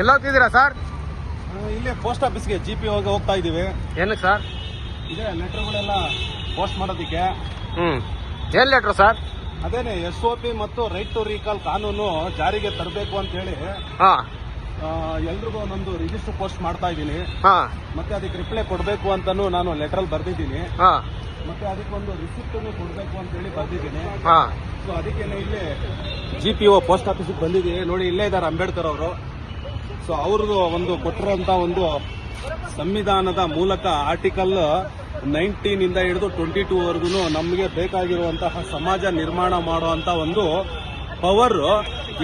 ಎಲ್ಲ ಹೋಗ್ತಿದ್ದೀರಾ ಸರ್? ಇಲ್ಲೇ ಪೋಸ್ಟ್ ಆಫೀಸ್ಗೆ ಜಿ ಪಿ ಹೋಗಿ ಹೋಗ್ತಾ ಇದೀವಿ ಏನಕ್ಕೆ ಸರ್? ಇದೇ ಲೆಟರ್ಗಳೆಲ್ಲ ಪೋಸ್ಟ್ ಮಾಡೋದಕ್ಕೆ. ಹ್ಞೂ ಏನು ಲೆಟ್ರ್ ಸರ್? ಅದೇನೆ ಎಸ್ ಒ ಪಿ ಮತ್ತು ರೈಟ್ ಟು ರೀಕಾಲ್ ಕಾನೂನು ಜಾರಿಗೆ ತರಬೇಕು ಅಂತ ಹೇಳಿ ಹಾಂ. ಎಲ್ರಿಗೂ ಒಂದೊಂದು ರಿಜಿಸ್ಟರ್ ಪೋಸ್ಟ್ ಮಾಡ್ತಾ ಇದ್ದೀನಿ. ಹಾಂ. ಮತ್ತೆ ಅದಕ್ಕೆ ರಿಪ್ಲೈ ಕೊಡಬೇಕು ಅಂತಾನು ನಾನು ಲೆಟ್ರಲ್ಲಿ ಬರ್ದಿದ್ದೀನಿ. ಹಾಂ. ಮತ್ತೆ ಅದಕ್ಕೊಂದು ರಿಸಿಪ್ಟ್ ಕೊಡಬೇಕು ಅಂತ ಹೇಳಿ ಬರ್ದಿದ್ದೀನಿ. ಹಾಂ. ಸೊ ಅದಕ್ಕೆ ಇಲ್ಲಿ ಜಿ ಪಿ ಓ ಪೋಸ್ಟ್ ಆಫೀಸಿಗೆ ಬಂದಿದ್ದೀವಿ. ನೋಡಿ ಇಲ್ಲೇ ಇದ್ದಾರೆ ಅಂಬೇಡ್ಕರ್ ಅವರು. ಸೊ ಅವ್ರದ್ದು ಒಂದು ಕೊಟ್ಟಿರೋಂಥ ಒಂದು ಸಂವಿಧಾನದ ಮೂಲಕ ಆರ್ಟಿಕಲ್ ನೈನ್ಟೀನ್ ಇಂದ ಹಿಡಿದು ಟ್ವೆಂಟಿ ಟೂ ವರೆಗೂ ನಮಗೆ ಬೇಕಾಗಿರುವಂತಹ ಸಮಾಜ ನಿರ್ಮಾಣ ಮಾಡುವಂತ ಒಂದು ಪವರ್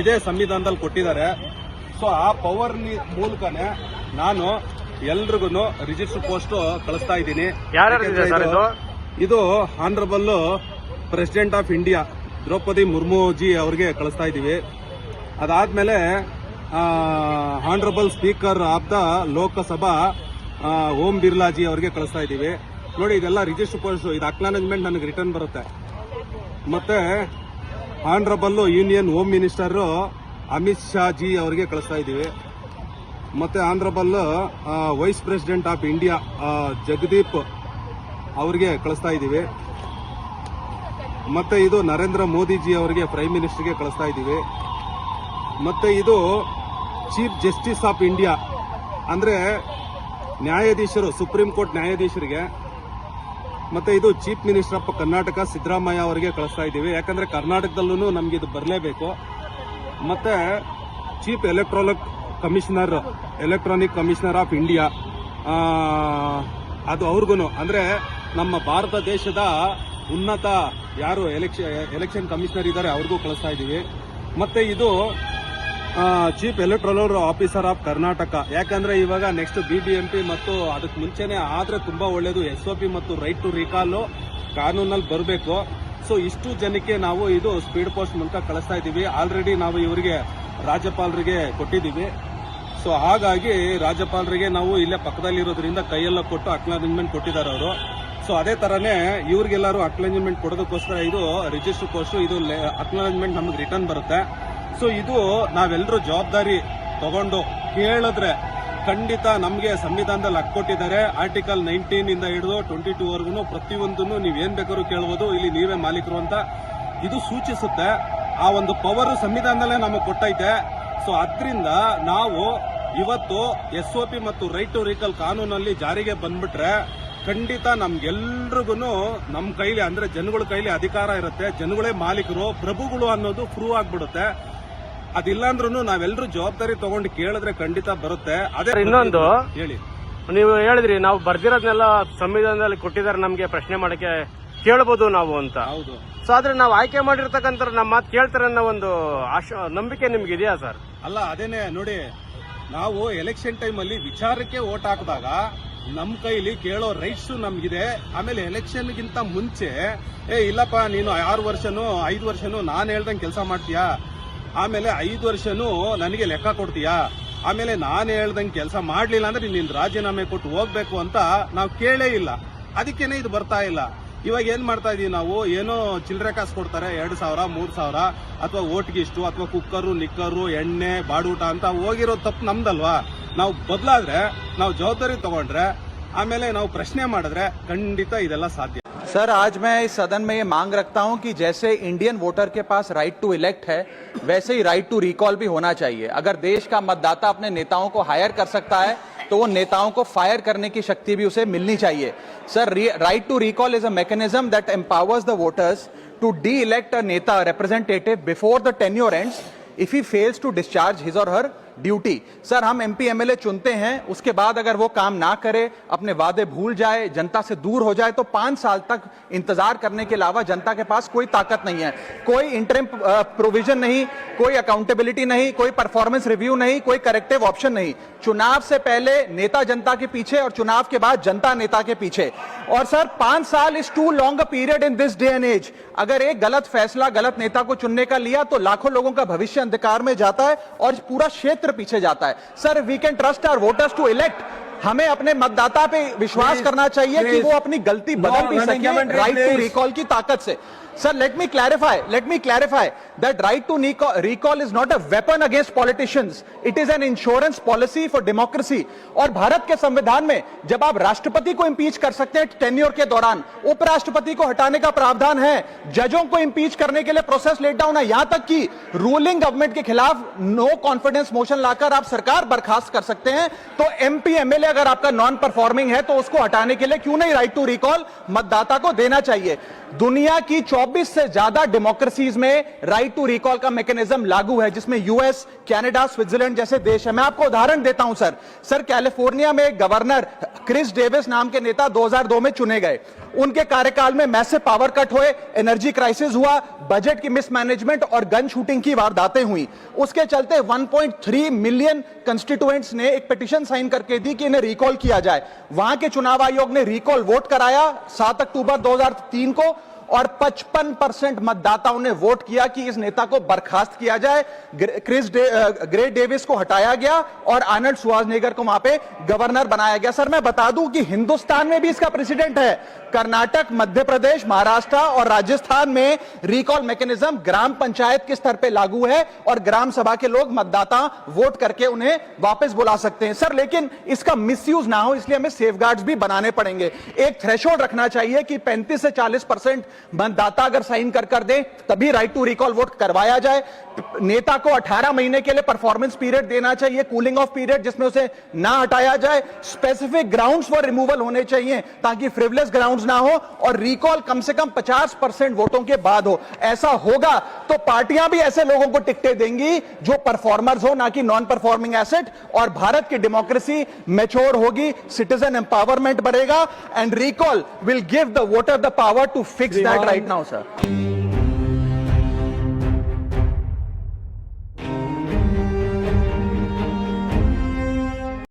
ಇದೇ ಸಂವಿಧಾನದಲ್ಲಿ ಕೊಟ್ಟಿದ್ದಾರೆ. ಸೊ ಆ ಪವರ್ ಮೂಲಕನೇ ನಾನು ಎಲ್ರಿಗೂ ರಿಜಿಸ್ಟರ್ ಪೋಸ್ಟ್ ಕಳಿಸ್ತಾ ಇದ್ದೀನಿ. ಇದು honourable president of India Draupadi Murmuji ಅವರಿಗೆ ಅವ್ರಿಗೆ ಕಳಿಸ್ತಾ ಇದ್ದೀವಿ. ಅದಾದ್ಮೇಲೆ honourable speaker of the Lok Sabha Om Birlaji ಅವರಿಗೆ ಕಳಿಸ್ತಾ ಇದ್ದೀವಿ. ನೋಡಿ, ಇದೆಲ್ಲ ರಿಜಿಸ್ಟರ್ ಪೋಸ್ಟ್ ಇದು ಅಕ್ನಾಲಜ್ಮೆಂಟ್ ನನಗೆ ರಿಟರ್ನ್ ಬರುತ್ತೆ. ಮತ್ತೆ honourable union home minister Amit Shah ji ಅವರಿಗೆ ಕಳಿಸ್ತಾ ಇದ್ದೀವಿ. ಮತ್ತೆ honourable vice president of India Jagdeep ಅವರಿಗೆ ಕಳಿಸ್ತಾ ಇದ್ದೀವಿ. ಮತ್ತೆ, ಇದು ನರೇಂದ್ರ ಮೋದಿಜಿ ಅವರಿಗೆ ಪ್ರೈಮ್ ಮಿನಿಸ್ಟರ್ಗೆ ಕಳಿಸ್ತಾ ಇದ್ದೀವಿ. ಮತ್ತೆ, ಇದು ಚೀಫ್ ಜಸ್ಟಿಸ್ ಆಫ್ ಇಂಡಿಯಾ ಅಂದರೆ ನ್ಯಾಯಾಧೀಶರು, ಸುಪ್ರೀಂ ಕೋರ್ಟ್ ನ್ಯಾಯಾಧೀಶರಿಗೆ, ಮತ್ತು ಇದು chief minister of Karnataka Siddaramaiah ಅವರಿಗೆ ಕಳಿಸ್ತಾ ಇದ್ದೀವಿ. ಯಾಕಂದ್ರೆ ಕರ್ನಾಟಕದಲ್ಲೂ ನಮ್ಗೆ ಇದು ಬರಲೇಬೇಕು. ಮತ್ತು chief electronic commissioner electronic commissioner of India ಅದು ಅವ್ರಿಗೂ ಅಂದರೆ ನಮ್ಮ ಭಾರತ ದೇಶದ ಉನ್ನತ ಯಾರು ಎಲೆಕ್ಷನ್ ಎಲೆಕ್ಷನ್ ಕಮಿಷನರ್ ಇದ್ದಾರೆ, ಅವ್ರಿಗೂ ಕಳಿಸ್ತಾ ಇದ್ದೀವಿ. ಮತ್ತು ಇದು chief electoral officer of Karnataka ಯಾಕಂದ್ರೆ ಇವಾಗ ನೆಕ್ಸ್ಟ್ ಬಿಬಿಎಂಪಿ ಮತ್ತು ಅದಕ್ಕೆ ಮುಂಚೆನೆ ಆದ್ರೆ ತುಂಬಾ ಒಳ್ಳೇದು ಎಸ್ ಒ ಪಿ ಮತ್ತು ರೈಟ್ ಟು ರಿಕಾಲ್ ಕಾನೂನಲ್ಲಿ ಬರಬೇಕು. ಸೊ ಇಷ್ಟು ಜನಕ್ಕೆ ನಾವು ಇದು ಸ್ಪೀಡ್ ಪೋಸ್ಟ್ ಮೂಲಕ ಕಳಿಸ್ತಾ ಇದ್ದೀವಿ. ಆಲ್ರೆಡಿ ನಾವು ಇವರಿಗೆ ರಾಜ್ಯಪಾಲರಿಗೆ ಕೊಟ್ಟಿದ್ದೀವಿ. ಸೊ ಹಾಗಾಗಿ ರಾಜ್ಯಪಾಲರಿಗೆ ನಾವು ಇಲ್ಲೇ ಪಕ್ಕದಲ್ಲಿರೋದ್ರಿಂದ ಕೈಯೆಲ್ಲ ಕೊಟ್ಟು ಅಕ್ನಾಲಜ್ಮೆಂಟ್ ಕೊಟ್ಟಿದ್ದಾರೆ ಅವರು. ಸೊ ಅದೇ ತರನೇ ಇವ್ರಿಗೆಲ್ಲರೂ ಅಕ್ನಾಲಜ್ಮೆಂಟ್ ಕೊಡೋದಕ್ಕೋಸ್ಕರ ಇದು ರಿಜಿಸ್ಟರ್ ಪೋಸ್ಟ್ ಇದು ಅಕ್ನಾಲಜ್ಮೆಂಟ್ ನಮಗೆ ರಿಟರ್ನ್ ಬರುತ್ತೆ. ಸೊ ಇದು ನಾವೆಲ್ಲರೂ ಜವಾಬ್ದಾರಿ ತಗೊಂಡು ಕೇಳಿದ್ರೆ ಖಂಡಿತ ನಮಗೆ ಸಂವಿಧಾನದಲ್ಲಿ ಹಕ್ಕೊಟ್ಟಿದ್ದಾರೆ ಆರ್ಟಿಕಲ್ ನೈನ್ಟೀನ್ ಇಂದ ಹಿಡಿದು ಟ್ವೆಂಟಿ ಟೂ ವರ್ಗು ಪ್ರತಿಯೊಂದನ್ನು ನೀವು ಏನ್ ಬೇಕಾದ್ರೂ ಕೇಳ್ಬೋದು. ಇಲ್ಲಿ ನೀವೇ ಮಾಲೀಕರು ಅಂತ ಇದು ಸೂಚಿಸುತ್ತೆ. ಆ ಒಂದು ಪವರ್ ಸಂವಿಧಾನದಲ್ಲೇ ನಮಗೆ ಕೊಟ್ಟೈತೆ. ಸೊ ಅದರಿಂದ ನಾವು ಇವತ್ತು ಎಸ್ ಒ ಪಿ ಮತ್ತು ರೈಟ್ ಟು ರಿಕಲ್ ಕಾನೂನಲ್ಲಿ ಜಾರಿಗೆ ಬಂದ್ಬಿಟ್ರೆ ಖಂಡಿತ ನಮ್ಗೆಲ್ರಿಗೂ ನಮ್ಮ ಕೈಲಿ ಅಂದ್ರೆ ಜನಗಳ ಕೈಲಿ ಅಧಿಕಾರ ಇರುತ್ತೆ. ಜನಗಳೇ ಮಾಲೀಕರು, ಪ್ರಭುಗಳು ಅನ್ನೋದು ಪ್ರೂವ್ ಆಗ್ಬಿಡುತ್ತೆ. ಅದಿಲ್ಲ ಅಂದ್ರೂ ನಾವೆಲ್ಲರೂ ಜವಾಬ್ದಾರಿ ತಗೊಂಡು ಕೇಳಿದ್ರೆ ಖಂಡಿತ ಬರುತ್ತೆ. ಅದೇ ಇನ್ನೊಂದು. ಹೇಳಿ. ನೀವು ಹೇಳಿದ್ರಿ ನಾವು ಬರ್ದಿರೋದ್ನೆಲ್ಲ ಸಂವಿಧಾನದಲ್ಲಿ ಕೊಟ್ಟಿದ್ದಾರೆ ನಮಗೆ ಪ್ರಶ್ನೆ ಮಾಡಕ್ಕೆ ಕೇಳ್ಬೋದು ನಾವು ಅಂತ. ಹೌದು. ಸೊ ಆದ್ರೆ ನಾವು ಆಯ್ಕೆ ಮಾಡಿರ್ತಕ್ಕಂಥ ನಮ್ಮ ಮಾತು ಕೇಳ್ತಾರೆ ಅನ್ನೋ ಒಂದು ಆಶ ನಂಬಿಕೆ ನಿಮ್ಗೆ ಇದೆಯಾ ಸರ್? ಅಲ್ಲ ಅದೇನೆ ನೋಡಿ ನಾವು ಎಲೆಕ್ಷನ್ ಟೈಮ್ ಅಲ್ಲಿ ವಿಚಾರಕ್ಕೆ ಓಟ್ ಹಾಕಿದಾಗ ನಮ್ ಕೈಲಿ ಕೇಳೋ ರೈಟ್ಸ್ ನಮ್ಗಿದೆ. ಆಮೇಲೆ ಎಲೆಕ್ಷನ್ ಗಿಂತ ಮುಂಚೆ ಏ ಇಲ್ಲಪ್ಪ ನೀನು ಆರು ವರ್ಷನು ಐದು ವರ್ಷನು ನಾನು ಹೇಳ್ದಂಗೆ ಕೆಲಸ ಮಾಡ್ತೀಯಾ? ಆಮೇಲೆ ಐದು ವರ್ಷನೂ ನನಗೆ ಲೆಕ್ಕ ಕೊಡ್ತೀಯಾ? ಆಮೇಲೆ ನಾನು ಹೇಳ್ದಂಗೆ ಕೆಲಸ ಮಾಡಲಿಲ್ಲ ಅಂದ್ರೆ ನಿನ್ನ ರಾಜೀನಾಮೆ ಕೊಟ್ಟು ಹೋಗ್ಬೇಕು ಅಂತ ನಾವು ಕೇಳೇ ಇಲ್ಲ. ಅದಕ್ಕೇನೆ ಇದು ಬರ್ತಾ ಇಲ್ಲ. ಇವಾಗ ಏನ್ ಮಾಡ್ತಾ ಇದೀವಿ ನಾವು? ಏನೋ ಚಿಲ್ಲರೆ ಕಾಸು ಕೊಡ್ತಾರೆ, ಎರಡು ಸಾವಿರ, ಮೂರು ಸಾವಿರ, ಅಥವಾ ಓಟ್ಗಿಷ್ಟು, ಅಥವಾ ಕುಕ್ಕರು, ನಿಕ್ಕರು, ಎಣ್ಣೆ, ಬಾಡೂಟ ಅಂತ ಹೋಗಿರೋ ತಪ್ಪು ನಮ್ದಲ್ವಾ? ನಾವು ಬದಲಾದ್ರೆ, ನಾವು ಜವಾಬ್ದಾರಿ ತಗೊಂಡ್ರೆ, ಆಮೇಲೆ ನಾವು ಪ್ರಶ್ನೆ ಮಾಡಿದ್ರೆ ಖಂಡಿತ ಇದೆಲ್ಲ ಸಾಧ್ಯ. सर, आज मैं इस सदन में ये मांग रखता हूँ कि जैसे इंडियन वोटर के पास राइट टू इलेक्ट है, वैसे ही राइट टू रिकॉल भी होना चाहिए। अगर देश का मतदाता अपने नेताओं को हायर कर सकता है तो वो नेताओं को फायर करने की शक्ति भी उसे मिलनी चाहिए। Sir right to recall is a mechanism that empowers the voters to de elect a नेता representative before the tenure ends if he fails to discharge his और हर ड्यूटी। सर, हम एमपी एमएलए चुनते हैं, उसके बाद अगर वो काम ना करे, अपने वादे भूल जाए, जनता से दूर हो जाए तो पाँच साल तक इंतज़ार करने के अलावा जनता के पास कोई ताकत नहीं है। कोई इंटरम प्रोविज़न नहीं, कोई अकाउंटेबिलिटी नहीं, कोई परफॉर्मेंस रिव्यू नहीं, कोई करेक्टिव ऑप्शन नहीं। चुनाव से पहले नेता जनता के पीछे और चुनाव के बाद जनता नेता के पीछे। और सर, पाँच साल is too long period in this day and age अगर एक गलत फैसला गलत नेता को चुनने का लिया तो लाखों लोगों का भविष्य अंधकार में जाता है और पूरा क्षेत्र पीछे जाता है। Sir we can trust our voters to elect हमें अपने मतदाता पे विश्वास करना चाहिए कि वो अपनी गलती बदल भी सके राइट टू रिकॉल की ताकत से। Sir let me clarify let me clarify that right to recall is not a weapon against politicians it is an insurance policy for democracy और भारत के संविधान में जब आप राष्ट्रपति को इंपीच कर सकते हैं टेन्योर के दौरान उपराष्ट्रपति को हटाने का प्रावधान है जजों को इंपीच करने के लिए प्रोसेस लेट डाउन है यहाँ तक कि रूलिंग गवर्नमेंट के खिलाफ नो कॉन्फिडेंस मोशन लाकर आप सरकार बर्खास्त कर सकते हैं। तो एमपी एमएलए अगर आपका नॉन परफॉर्मिंग है तो उसको हटाने के लिए क्यों नहीं राइट टू रिकॉल मतदाता को देना चाहिए। दुनिया की 24 से ज़्यादा डेमोक्रेसीज में राइट टू रिकॉल का मैकेनिज्म लागू है, जिसमें यूएस कनाडा स्विट्जरलैंड जैसे देश है। मैं आपको उदाहरण देता हूँ, सर। सर कैलिफ़ोर्निया में गवर्नर क्रिस डेविस नाम के नेता 2002 में चुने गए। उनके कार्यकाल में मैसे पावर कट हुए एनर्जी क्राइसिस हुआ बजट की मिसमैनेजमेंट और गन शूटिंग की वारदातें हुई। उसके चलते 1.3 मिलियन कंस्टिट्यूएंट्स ने एक पिटिशन साइन करके दी कि इन्हें रिकॉल किया जाए। वहाँ के चुनाव आयोग ने रिकॉल वोट कराया सात अक्टूबर 2003 को। और 55 परसेंट मतदाताओं ने वोट किया कि इस नेता को बर्खास्त किया जाए। क्रिस डे, ग्रे डेविस को हटाया गया और आनंद सुवाजनेगर को वहाँ पे गवर्नर बनाया गया। सर मैं बता दूँ कि हिंदुस्तान में भी इसका प्रेसिडेंट है। कर्नाटक मध्य प्रदेश महाराष्ट्र और राजस्थान में रिकॉल मैकेनिज्म ग्राम पंचायत के स्तर पर लागू है और ग्राम सभा के लोग मतदाता वोट करके उन्हें वापस बुला सकते हैं। सर लेकिन इसका मिसयूज ना हो इसलिए हमें सेफगार्ड्स भी बनाने पड़ेंगे। एक थ्रेशोल्ड रखना चाहिए कि 35 से 40 परसेंट मतदाता अगर साइन कर कर दे, तभी राइट टू रिकॉल वोट करवाया जाए। नेता को 18 महीने के लिए परफॉर्मेंस पीरियड देना चाहिए कूलिंग ऑफ़ पीरियड जिसमें उसे ना हटाया जाए। स्पेसिफिक ग्राउंड्स फॉर रिमूवल होने चाहिए, ताकि फ्रिवलेस ग्राउंड्स ना हो और रिकॉल कम से कम 50 परसेंट वोटों के बाद हो। ऐसा होगा तो पार्टियाँ भी ऐसे लोगों को टिकटे देंगी जो परफॉर्मर्स हो, ना कि नॉन परफॉर्मिंग एसेट और भारत की डेमोक्रेसी मेच्योर होगी सिटीजन एम्पावरमेंट बढ़ेगा and recall will give the voter the power to fix that right now, sir.